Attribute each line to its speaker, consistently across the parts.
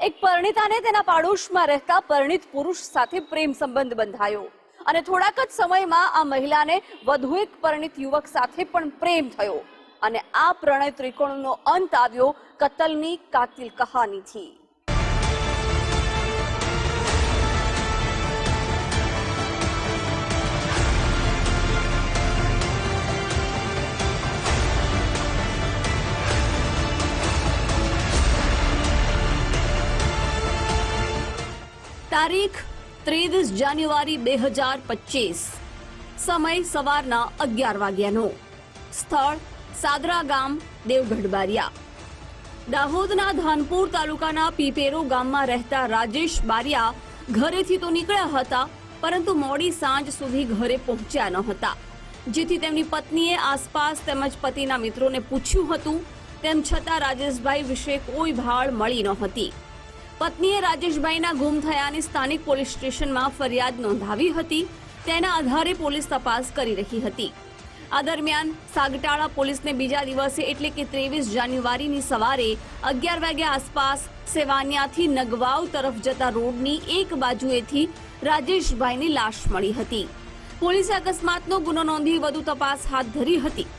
Speaker 1: એક પરણિતાને તેના પાડોશમાં રહેતા પરણિત પુરુષ સાથે પ્રેમ સંબંધ બંધાયો. અને થોડાક જ સમયમાં આ મહિલાને વધુ એક પરણિત યુવક સાથે પણ પ્રેમ થયો. અને આ પ્રણય ત્રિકોણનો અંત આવ્યો કતલની કાતિલ કહાનીથી. તારીખ ત્રેવીસ જાન્યુઆરી બે હજાર પચીસ. સમય સવારના અગિયાર વાગ્યાનો. સ્થળ સાદરા ગામ દેવગઢ બારિયા દાહોદના ધાનપુર તાલુકાના પીપેરો ગામમાં રહેતા રાજેશ બારિયા ઘરેથી તો નીકળ્યા હતા, પરંતુ મોડી સાંજ સુધી ઘરે પહોંચ્યા ન હતા. જેથી તેમની પત્નીએ આસપાસ તેમજ પતિના મિત્રોને પૂછ્યું હતું, તેમ છતાં રાજેશભાઈ વિશે કોઈ ભાળ મળી ન હતી. પત્નીએ રાજેશભાઈના ગુમ થયાની સ્થાનિક પોલીસ સ્ટેશનમાં ફરિયાદ નોંધાવી હતી. તેના આધારે પોલીસ તપાસ કરી રહી હતી. આ દરમિયાન સાગટાળા પોલીસને બીજા દિવસે એટલે કે ત્રેવીસ જાન્યુઆરીની સવારે અગિયાર વાગ્યા આસપાસ સેવાનિયાથી નગવાવ તરફ જતા રોડની એક બાજુએથી રાજેશભાઈની લાશ મળી હતી. પોલીસે અકસ્માતનો ગુનો નોંધી વધુ તપાસ હાથ ધરી હતી.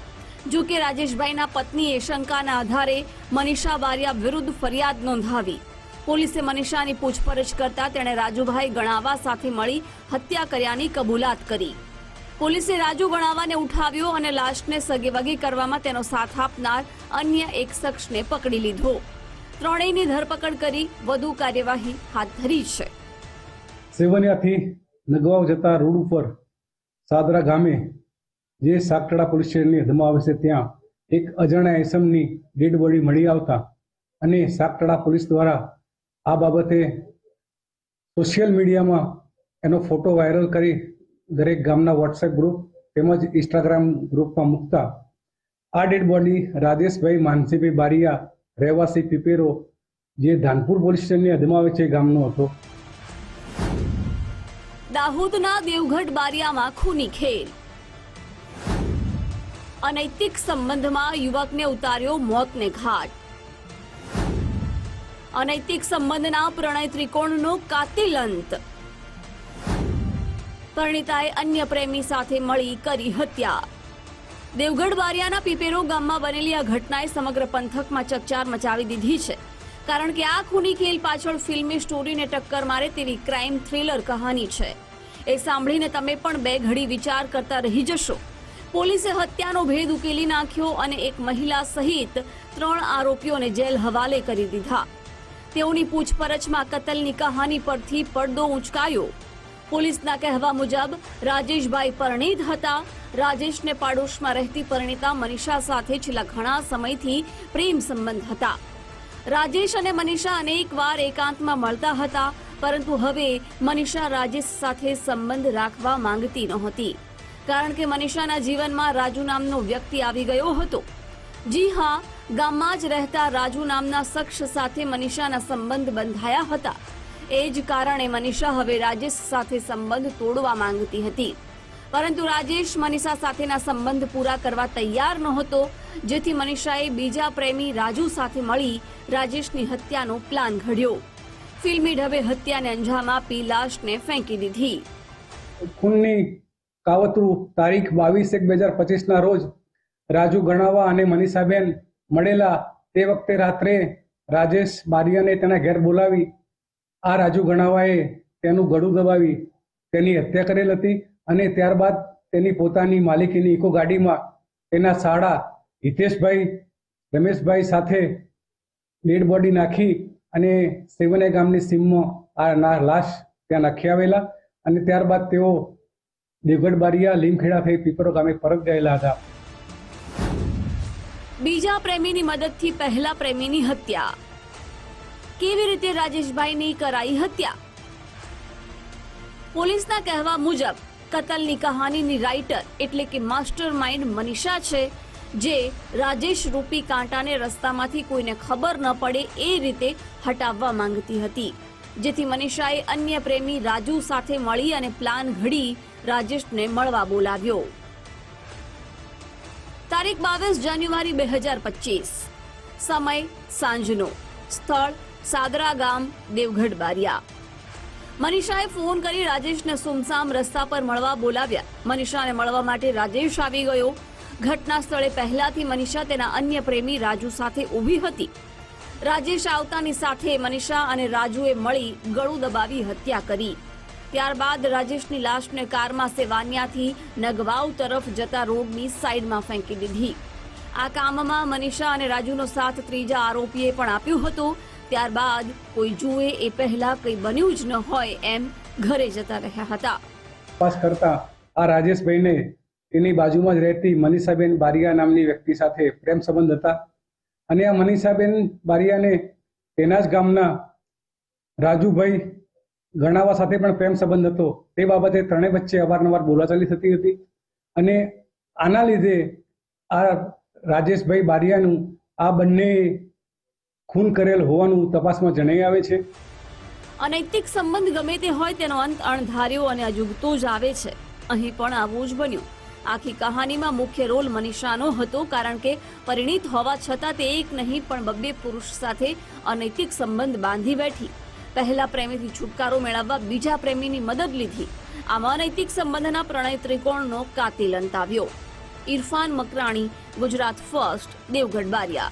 Speaker 1: જો કે રાજેશભાઈના પત્નીએ શંકાના આધારે મનીષા વારિયા વિરુદ્ધ ફરિયાદ નોંધાવી. પોલીસે મનીષાની પૂછપરછ કરતા તેણે રાજુભાઈ ગણાવા સાથે મળી હત્યા કર્યાની કબૂલાત કરી. પોલીસે રાજુ ગણાવાને ઉઠાવ્યો અને લાશને સગેવગી કરવામાં તેનો સાથ આપનાર અન્ય એક શખ્સને પકડી લીધો. ત્રણેયની ધરપકડ કરી વધુ કાર્યવાહી હાથ ધરી છે.
Speaker 2: સેવનિયાથી નગવાવ જતા રોડ ઉપર સાદરા ગામે જે સાકટડા પોલીસ સ્ટેશનની હદમાં આવે છે ત્યાં એક અજાણ્યા એસમની ડેડ બોડી મળી આવતા અને સાકટડા પોલીસ દ્વારા આ બાબતે સોશિયલ મીડિયામાં એનો ફોટો વાયરલ કરી દરેક ગામના વોટ્સએપ ગ્રુપ તેમજ ઇન્સ્ટાગ્રામ ગ્રુપમાં મૂકતા આ ડેડ બોડી રાજેશભાઈ માનસીભાઈ બારિયા, રહેવાસી પીપેરો, જે ધાનપુર પોલીસ સ્ટેશનની હદમાં આવે છે ગામનો હતો.
Speaker 1: દાહોદના દેવગઢ બારિયામાં ખૂની ખેલ. અનૈતિક સંબંધમાં યુવકને ઉતાર્યો મોતને ઘાટ. અનૈતિક સંબંધના પ્રણય ત્રિકોણનો કાતિલ અંત પરણિતાએ અન્ય પ્રેમી સાથે મળી કરી હત્યા. દેવગઢ બારિયાના પીપેરો ગામમાં બનેલી આ ઘટનાએ સમગ્ર પંથકમાં ચકચાર મચાવી દીધી છે. કારણ કે આ ખૂની ખેલ પાછળ ફિલ્મી સ્ટોરીને ટક્કર મારે તેવી ક્રાઇમ થ્રિલર કહાની છે. એ સાંભળીને તમે પણ બે ઘડી વિચાર કરતા રહી જશો. પોલીસે હત્યાનો ભેદ ઉકેલી નાખ્યો અને એક મહિલા સહિત ત્રણ આરોપીઓને જેલ હવાલે કરી દીધા. તેઓની પૂછપરછમાં કતલની કહાની પરથી પડદો ઉંચકાયો. પોલીસના કહેવા મુજબ, રાજેશભાઈ પરણિત હતા. રાજેશને પાડોશમાં રહેતી પરિણીતા મનીષા સાથે છેલ્લા ઘણા સમયથી પ્રેમ સંબંધ હતા. રાજેશ અને મનીષા અનેકવાર એકાંતમાં મળતા હતા, પરંતુ હવે મનીષા રાજેશ સાથે સંબંધ રાખવા માંગતી નહોતી. કારણ કે મનીષાના જીવનમાં રાજુ નામનો વ્યક્તિ આવી ગયો હતો. જી હા ગામમાં જ રહેતા રાજુ નામના શખ્સ સાથે મનીષાના સંબંધ બંધાયા હતા. એ જ કારણે મનીષા હવે રાજેશ સાથે સંબંધ તોડવા માંગતી હતી. પરંતુ રાજેશ મનીષા સાથેના સંબંધ પૂરા કરવા તૈયાર નહોતો, જેથી મનીષાએ બીજા પ્રેમી રાજુ સાથે મળી રાજેશની હત્યાનો પ્લાન ઘડ્યો. ફિલ્મી ઢબે હત્યાને અંજામ આપી લાશને ફેંકી દીધી.
Speaker 2: ખૂનની કાવતરું તારીખ બાવીસ એક બે હજાર પચીસના રોજ રાજુ ગણાવા અને મનીષાબેન મળેલા તે વખતે રાત્રે રાજેશ બારિયાને તેના ઘેર બોલાવી આ રાજુ ગણાવાએ તેનું ગળું દબાવી તેની હત્યા કરેલ હતી અને ત્યારબાદ તેની પોતાની માલિકીની ઇકો ગાડીમાં તેના સાળા હિતેશભાઈ, રમેશભાઈ સાથે ડેડ બોડી નાખી અને સેવને ગામની સીમમાં આ લાશ ત્યાં નાખી આવેલા અને ત્યારબાદ તેઓ દેવગઢ બારિયા લીમખેડા થઈ પીપરો ગામે પરત ગયેલા હતા.
Speaker 1: બીજા પ્રેમીની મદદથી પહેલા પ્રેમીની હત્યા. કેવી રીતે રાજેશભાઈની કરાઈ હત્યા? પોલીસના કહેવા મુજબ, કતલની કહાનીની રાઇટર એટલે કે માસ્ટર માઇન્ડ મનીષા છે, જે રાજેશ રૂપી કાંટાને રસ્તામાંથી કોઈને ખબર ન પડે એ રીતે હટાવવા માંગતી હતી. જેથી મનીષાએ અન્ય પ્રેમી રાજુ સાથે મળી અને પ્લાન ઘડી રાજેશને મળવા બોલાવ્યો. તારીખ બાવીસ જાન્યુઆરી બે હજાર પચીસ. સમય સાંજનો. સ્થળ સાદરા ગામ, દેવગઢ બારિયા. મનીષાએ ફોન કરી રાજેશને સુમસામ રસ્તા પર મળવા બોલાવ્યા. મનીષાને મળવા માટે રાજેશ આવી ગયો. ઘટના સ્થળે પહેલાથી મનીષા તેના અન્ય પ્રેમી રાજુ સાથે ઊભી હતી. રાજેશ આવતાની સાથે મનીષા અને રાજુએ મળી ગળું દબાવી હત્યા કરી. ત્યારબાદ રાજેશની લાશને કારમાં સેવાનિયાથી નગવાવ તરફ જતા રોડની સાઈડમાં ફેંકી દીધી. આ કામમાં મનીષા અને રાજુનો સાથ ત્રીજા આરોપીએ પણ આપ્યો હતો. ત્યારબાદ કોઈ જુએ એ પહેલા કંઈ બન્યું જ ન હોય એમ ઘરે જતા રહ્યા હતા.
Speaker 2: તપાસ કરતા આ રાજેશભાઈને તેની બાજુમાં જ રહેતી મનીષાબેન બારિયા નામની વ્યક્તિ સાથે પ્રેમ સંબંધ હતા. અને આ મનીષાબેન બારિયાને તેના જ ગામના રાજુભાઈ ગણાવા સાથે પણ પ્રેમ સંબંધ હતો. તે બાબતે ત્રણેય વચ્ચે અવારનવાર બોલાચાલી થતી હતી અને આના લીધે આ રાજેશભાઈ બારિયાનું આ બંને ખૂન કરેલ હોવાનું તપાસમાં જણાઈ આવે છે.
Speaker 1: અનૈતિક સંબંધ ગમે તે હોય તેનો અંત અણધાર્યો અને અજુગતો જ આવે છે. અહીં પણ આવું જ બન્યું. આખી કહાનીમાં મુખ્ય રોલ મનીષાનો હતો કારણ કે પરિણીત હોવા છતાં તે એક નહીં પણ બબ્બે પુરુષ સાથે અનૈતિક સંબંધ બાંધી બેઠી. પહેલા પ્રેમીથી છુટકારો મેળવવા બીજા પ્રેમીની મદદ લીધી. આવા નૈતિક સંબંધના પ્રણય ત્રિકોણનો કાતિલ અંત આવ્યો. ઇરફાન મકરાણી, ગુજરાત ફર્સ્ટ, દેવગઢ બારિયા.